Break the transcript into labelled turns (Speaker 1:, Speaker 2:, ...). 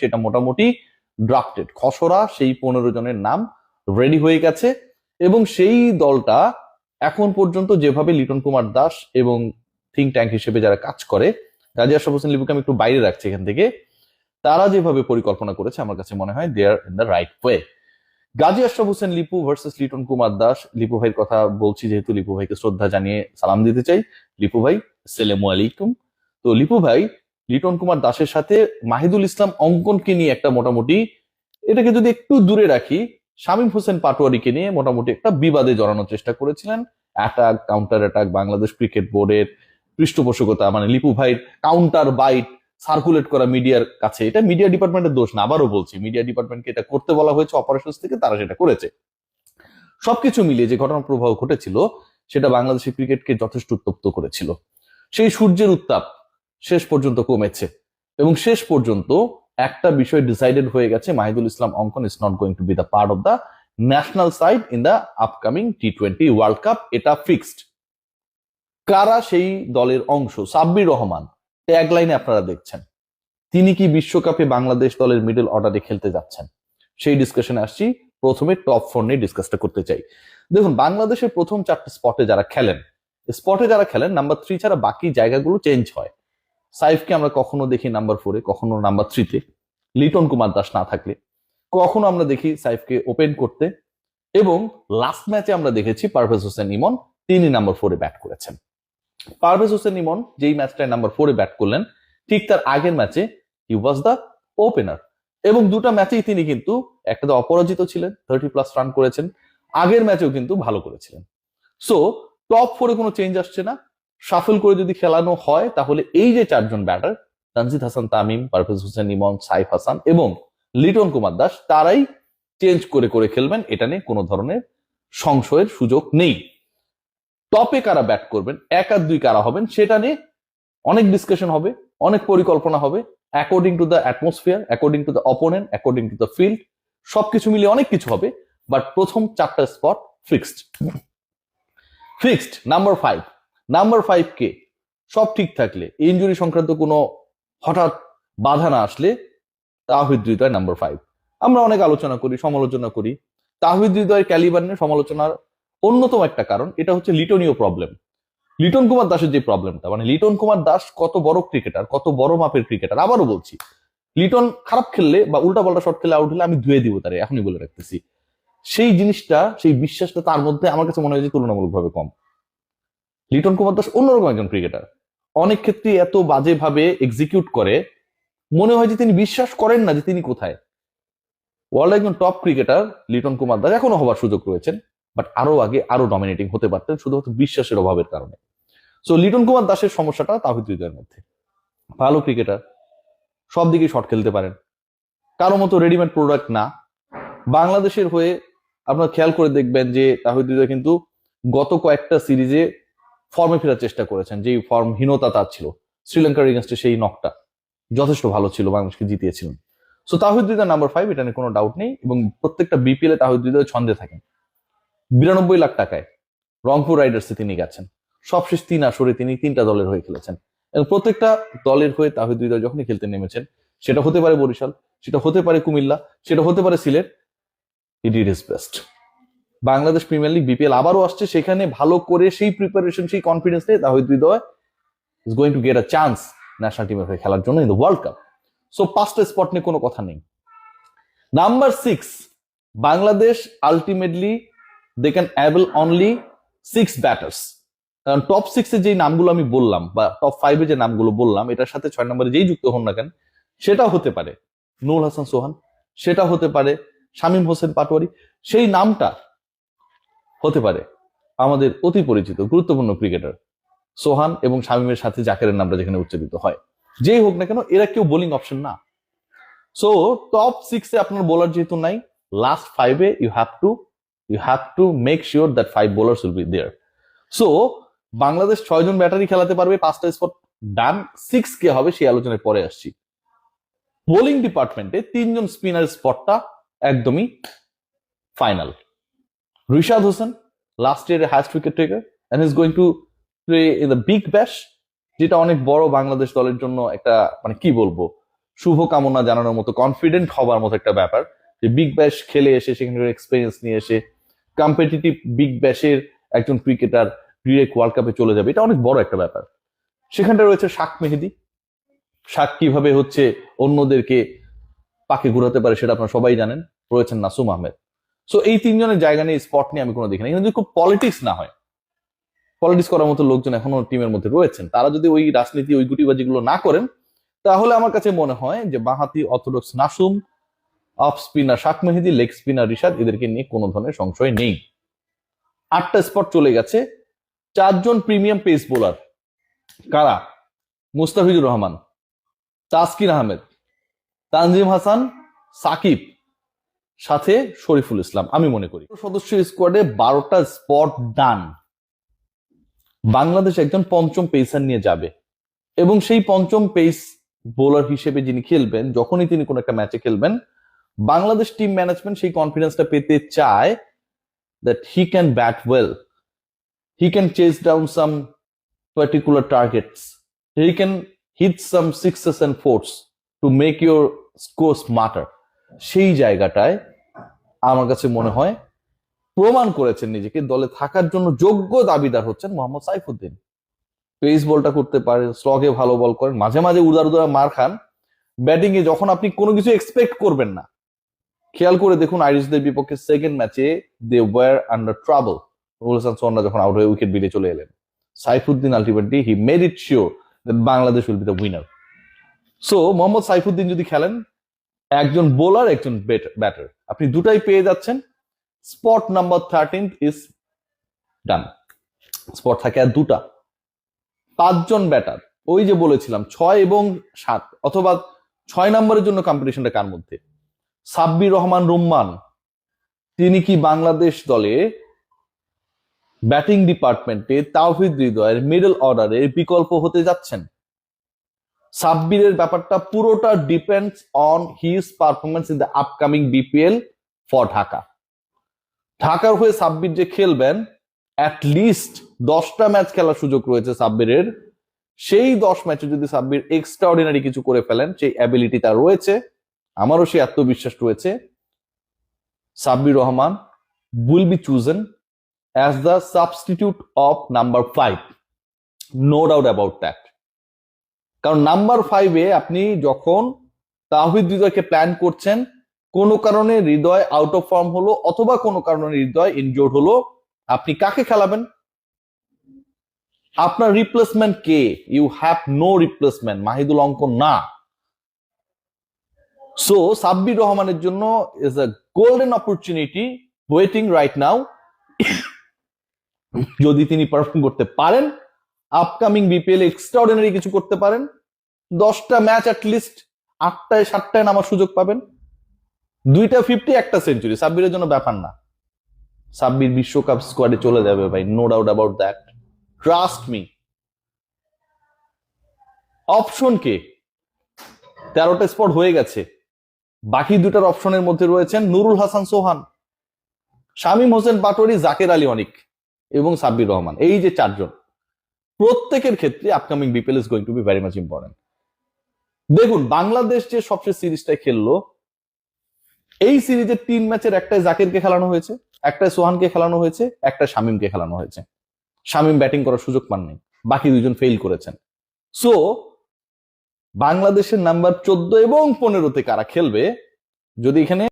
Speaker 1: সেটা মোটামুটি ড্রাফটেড খসড়া সেই পনেরো জনের নাম রেডি হয়ে গেছে এবং সেই দলটা এখন পর্যন্ত যেভাবে লিটন কুমার দাস এবং থিঙ্ক ট্যাঙ্ক হিসেবে যারা কাজ করে গাজী আশরাফ হোসেন লিপুকে আমি একটু বাইরে রাখছি এখান থেকে, তারা যেভাবে পরিকল্পনা করেছে আমার কাছে মনে হয় they are in the right way Gazi Ashraf Hossain Lipu versus Liton Kumar Das, Lipu ভাইয়ের কথা বলছি যেহেতু লিপু ভাইকে শ্রদ্ধা জানিয়ে সালাম দিতে চাই। লিপু ভাই, আসসালামু আলাইকুম। তো লিপু ভাই লিটন কুমার দাসের সাথে মাহিদুল ইসলাম অঙ্কনকে নিয়ে একটা মোটামুটি, এটাকে যদি একটু দূরে রাখি, শামীম হোসেন পাটোয়ারিকে নিয়ে মোটামুটি একটা বিবাদে জড়ানোর চেষ্টা করেছিলেন। Attack counter attack Bangladesh cricket বোর্ডের পৃষ্ঠপোষকতা মানে লিপু ভাইয়ের কাউন্টার বাইট সার্কুলেট করা মিডিয়ার কাছে। এটা মিডিয়া ডিপার্টমেন্টের দোষ না, আবারও বলছি মিডিয়া ডিপার্টমেন্টকে এটা করতে বলা হয়েছে অপারেশন থেকে তারা সেটা করেছে। সবকিছু মিলিয়ে যে ঘটনা প্রবাহ ঘটেছিল, সেটা বাংলাদেশের ক্রিকেটকে যথেষ্ট উত্তপ্ত করেছিল। সেই সূর্যের উত্তাপ শেষ পর্যন্ত কমেছে। এবং শেষ পর্যন্ত একটা বিষয় ডিসাইডেড হয়ে গেছে, Mahidul Islam Ankon is not going to be the part of the national side in the upcoming T twenty World Cup এটা ফিক্সড কারা সেই দলের অংশ? সাব্বির রহমান। ট্যাগ লাইনে আপনারা দেখছেন। তিনি কি বিশ্বকাপে বাংলাদেশ দলের মিডল অর্ডারে খেলতে যাচ্ছেন? সেই ডিসকাশনে আসছি। প্রথমে টপ ফোর নিয়ে ডিসকাসটা করতে চাই। দেখুন, বাংলাদেশের প্রথম চারটে স্পটে যারা খেলেন স্পটে যারা খেলেন নাম্বার থ্রি ছাড়া বাকি জায়গাগুলো চেঞ্জ হয়। সাইফকে আমরা কখনো দেখি নাম্বার ফোরে কখনো নাম্বার থ্রিতে লিটন কুমার দাস না থাকলে। কখনো আমরা দেখি সাইফকে ওপেন করতে, এবং লাস্ট ম্যাচে আমরা দেখেছি পারভেজ হোসেন ইমন তিনি নাম্বার ফোরে ব্যাট করেছেন। পারভেজ হোসেন ইমন যেই ম্যাচটায় নাম্বার ফোরে ব্যাট করলেন, ঠিক তার আগের ম্যাচে হি ওয়াজ দ্য ওপেনার এবং দুটা ম্যাচেই তিনি কিন্তু একটাতে অপরাজিত ছিলেন থার্টি প্লাস রান করেছেন, আগের ম্যাচেও কিন্তু ভালো করেছিলেন। সো টপ ফোরে কোনো চেঞ্জ আসছে না। সাফল করে যদি খেলানো হয়, তাহলে এই যে চারজন ব্যাটার তানজিদ হাসান, তামিম, পারভেজ হোসেন, ইমন, সাইফ হাসান এবং লিটন কুমার দাস, তারাই চেঞ্জ করে করে খেলবেন। এটা নিয়ে কোনো ধরনের সংশয়ের সুযোগ নেই। টপে কারা ব্যাট করবেন? এক আর দুই কারা হবেন? সেটা নিয়ে অনেক ডিসকাশন হবে, অনেক পরিকল্পনা হবে। According to the atmosphere according to the opponent according to the field সবকিছু মিলিয়ে অনেক কিছু হবে বাট প্রথম চারটা spot fixed fixed number five number five কে সব ঠিক থাকলে ইঞ্জুরি সংক্রান্ত কোনো হঠাৎ বাধা না আসলে তাহিদ হৃদয় নাম্বার ফাইভ আমরা অনেক আলোচনা করি, সমালোচনা করি। তাহিদ হৃদয়ের ক্যালিবার নিয়ে সমালোচনার অন্যতম একটা কারণ, এটা হচ্ছে লিটনীয় প্রবলেম লিটন কুমার দাসের যে প্রবলেমটা মানে লিটন কুমার দাস কত বড় ক্রিকেটার কত বড় মাপের ক্রিকেটার আবারও বলছি, লিটন খারাপ খেললে বা উল্টা পাল্টা শট খেলে আউট হলে আমি ধুয়ে দিব তারে, এখনই বলে রাখতেছি। সেই জিনিসটা, সেই বিশ্বাসটা তার মধ্যে আমার কাছে মনে হয় যে তুলনামূলকভাবে কম। লিটন কুমার দাস অন্যরকম একজন ক্রিকেটার অনেক ক্ষেত্রে এত বাজেভাবে এক্সিকিউট করে, মনে হয় যে তিনি বিশ্বাস করেন না যে তিনি কোথায়। ওয়ার্ল্ড একজন টপ ক্রিকেটার লিটন কুমার দাস এখনও হবার সুযোগ রয়েছেন বাট আরও আগে আরও ডমিনেটিং হতে পারতেন শুধুমাত্র বিশ্বাসের অভাবের কারণে। সো লিটন কুমার দাসের সমস্যাটা তাহিদ মধ্যে। ভালো ক্রিকেটার সব দিকে শট খেলতে পারেন। কারও মতো রেডিমেড প্রোডাক্ট না। বাংলাদেশের হয়ে আপনার খেয়াল করে দেখবেন যে হৃদয় কিন্তু গত কয়েকটা সিরিজে ফর্মে ফেরার চেষ্টা করেছেন, যেই ফর্মহীনতা তার ছিল। শ্রীলঙ্কার এগেনস্টে সেই নকটা যথেষ্ট ভালো ছিল, বাংলাদেশকে জিতিয়েছিলেন। So Towhid Hridoy number five এটা নিয়ে কোনো ডাউট নেই এবং প্রত্যেকটা বিপিএল এ তাহিদ হৃদয় ছন্দে থাকেন। বিরানব্বই লাখ টাকায় রংপুর রাইডার্সে তিনি গেছেন। সবশেষ তিন আসরে তিনি তিনটা দলের হয়ে খেলেছেন। এবং প্রত্যেকটা দলের হয়ে তাহিদ হৃদয় যখনই খেলতে নেমেছেন, সেটা হতে পারে বরিশাল, সেটা হতে পারে কুমিল্লা, সেটা হতে পারে Sylhet it it is best Bangladesh premier league BPL আবারও আসছে। সেখানে ভালো করে সেই প্রিপারেশন সেই কনফিডেন্স নিয়ে Towhid Hridoy is going to get a chance national টিমের হয়ে খেলার জন্য in the world cup so পাঁচটা স্পট নিয়ে কোনো কথা নেই। Number six Bangladesh ultimately they can able only six batters কারণ টপ সিক্স যে নামগুলো আমি বললাম বা টপ ফাইভে যে নামগুলো বললাম, এটার সাথে ছয় নম্বরে যেই যুক্ত হন না কেন সেটা হতে পারে। নুরুল হাসান সোহান সেটা হতে পারে। শামীম হোসেন পাটোয়ারি, সেই নামটা হতে পারে। আমাদের অতি পরিচিত, গুরুত্বপূর্ণ ক্রিকেটার সোহান এবং শামীমের সাথে জাকেরের নামটা যেখানে উচ্চারিত হয়। যেই হোক না কেন, এরা কেউ বোলিং অপশন না। সো টপ সিক্সে আপনার বোলার যেহেতু নাই লাস্ট ফাইভে you have to you have to make sure that five bowlers will be there so Bangladesh ছয়জন ব্যাটারি খেলাতে পারবে, পাঁচটা স্পট ডান সিক্স কে হবে সেই আলোচনায় পরে আসছি। বোলিং ডিপার্টমেন্টে তিনজন স্পিনার স্পটটা একদমই final Rishad Hossain last year highest wicket taker and is going to play in the big bash যেটা অনেক বড় বাংলাদেশ দলের জন্য একটা মানে কি বলব, শুভকামনা জানানোর মতো কনফিডেন্ট হবার মতো একটা ব্যাপার। যে বিগ ব্যাশ খেলে এসে সেখানকার এক্সপিরিয়েন্স নিয়ে এসে কম্পিটিটিভ বিগ ব্যাশের একজন ক্রিকেটার ডিরেক্ট ওয়ার্ল্ড কাপে চলে যাবে, এটা অনেক বড় একটা ব্যাপার। সেখানটা রয়েছে শাক মেহেদি। শাক কীভাবে হচ্ছে অন্যদেরকে পাকে ঘুরাতে পারে, সেটা আপনারা সবাই জানেন। রয়েছেন নাসুম আহমেদ। সো এই তিনজনের জায়গা নিয়ে স্পট নিয়ে আমি কোনো দেখি না। যদি খুব পলিটিক্স না হয় পলিটিক্স করার মতো লোকজন এখনও টিমের মধ্যে রয়েছেন, তারা যদি ওই রাজনীতি, ওই গুটিবাজিগুলো না করেন, তাহলে আমার কাছে মনে হয় যে বাহাতি orthodox Nasum off spinner Shak Mahedi leg spinner Rishad, এদেরকে নিয়ে কোনো ধরনের সংশয় নেই। আটটা স্পট চলে গেছে। চারজন প্রিমিয়াম পেস বোলার কারা? মুস্তাফিজুর রহমান তাসকিন আহমেদ, তানজিম হাসান, সাকিব। সাথে শরীফুল ইসলাম, আমি মনে করি। সদস্য স্কোয়াডে বারোটা স্পট ডান বাংলাদেশ একজন পঞ্চম পেসার নিয়ে যাবে। এবং সেই পঞ্চম পেস বোলার হিসেবে যিনি খেলবেন, যখনই তিনি কোনো একটা ম্যাচে খেলবেন, বাংলাদেশ টিম ম্যানেজমেন্ট সেই কনফিডেন্সটা পেতে চায় that he can bat well he can chase down some particular targets he can hit some sixes and force to make your score smarter সেই জায়গাটায় আমার কাছে মনে হয় প্রমাণ করেছেন নিজেকে, দলে থাকার জন্য যোগ্য দাবিদার হচ্ছেন মোহাম্মদ সাইফুদ্দিন। পেস বলটা করতে পারেন স্লগে ভালো বল করেন, মাঝে মাঝে উদার উদার মার খান। ব্যাটিং এ যখন আপনি কোনো কিছু এক্সপেক্ট করবেন না, খেয়াল করে দেখুন আইরিশদের বিপক্ষে সেকেন্ড ম্যাচে দে ওয়ার আন্ডার ট্রাবল রুল হাসান যখন আউট হয়ে উইকেট বেরিয়ে চলে এলেন। Saifuddin ultimately he made it sure Bangladesh will be the winner so Mohammad Saifuddin যদি খেলেন একজন বোলার একজন ব্যাটার আপনি দুটাই পেয়ে যাচ্ছেন। Spot number thirteen is done spot থাকে আর দুটা। পাঁচজন ব্যাটার ওই যে বলেছিলাম, ছয় এবং সাত, অথবা ছয় নম্বরের জন্য কম্পিটিশনটা কার মধ্যে? সাব্বির রহমান রুম্মান। তিনি কি বাংলাদেশ দলে ব্যাটিং ডিপার্টমেন্টে তাওহিদ হৃদয়ের মিডল অর্ডারের বিকল্প হতে যাচ্ছেন? সাব্বিরের ব্যাপারটা পুরোটা depends on his performance in the upcoming BPL for Dhaka. ঢাকার হয়ে সাব্বির যে খেলবেন অ্যাট লিস্ট দশটা ম্যাচ খেলার সুযোগ রয়েছে সাব্বিরের। সেই দশ ম্যাচে যদি সাব্বির এক্সট্রা অর্ডিনারি কিছু করে ফেলেন, সেই অ্যাবিলিটি তার রয়েছে। আমারও সেই আত্মবিশ্বাস রয়েছে। Sabbir Rahman will be chosen as the substitute of number five no doubt about that কারণ নাম্বার ফাইভে আপনি যখন তাহিদ হৃদয়কে প্ল্যান করছেন, কোনো কারণে হৃদয় আউট অফ ফর্ম হলো অথবা কোনো কারণে হৃদয় ইনজোর্ড হলো, আপনি কাকে খেলাবেন? আপনার replacement K? You have no replacement Mahidul Ankon না। সো সাব্বির রহমানের জন্য is a golden opportunity waiting right now যদি তিনি পারফর্ম করতে পারেন আপকামিং বিপিএল এক্সট্রাঅর্ডিনারি কিছু করতে পারেন। দশটা ম্যাচ লিস্ট আটটায়, সাতটায় নামার সুযোগ পাবেন। দুইটা ফিফটি একটা সেঞ্চুরি সাব্বিরের জন্য ব্যাপার না। সাব্বির বিশ্বকাপ স্কোয়াডে চলে যাবে ভাই no doubt about that trust me option কে? তেরোটা স্পট হয়ে গেছে। বাকি দুটার অপশনের মধ্যে রয়েছেন নুরুল হাসান সোহান, শামীম হোসেন পাটোয়ারি, জাকের আলী অনিক এবং সাব্বির রহমান। এই যে চারজন। প্রত্যেকের ক্ষেত্রে upcoming BPL is going to be very much important দেখুন, বাংলাদেশ যে সবচেয়ে সিরিজটা খেললো, এই সিরিজের তিন ম্যাচের একটাই জাকিরকে খেলানো হয়েছে, একটাই সোহানকে খেলানো হয়েছে একটা শামিমকে খেলানো হয়েছে। শামিম ব্যাটিং করার সুযোগ পাননি বাকি দুজন ফেল করেছেন। সো বাংলাদেশের নাম্বার চোদ্দ এবং পনেরোতে কারা খেলবে, যদি এখানে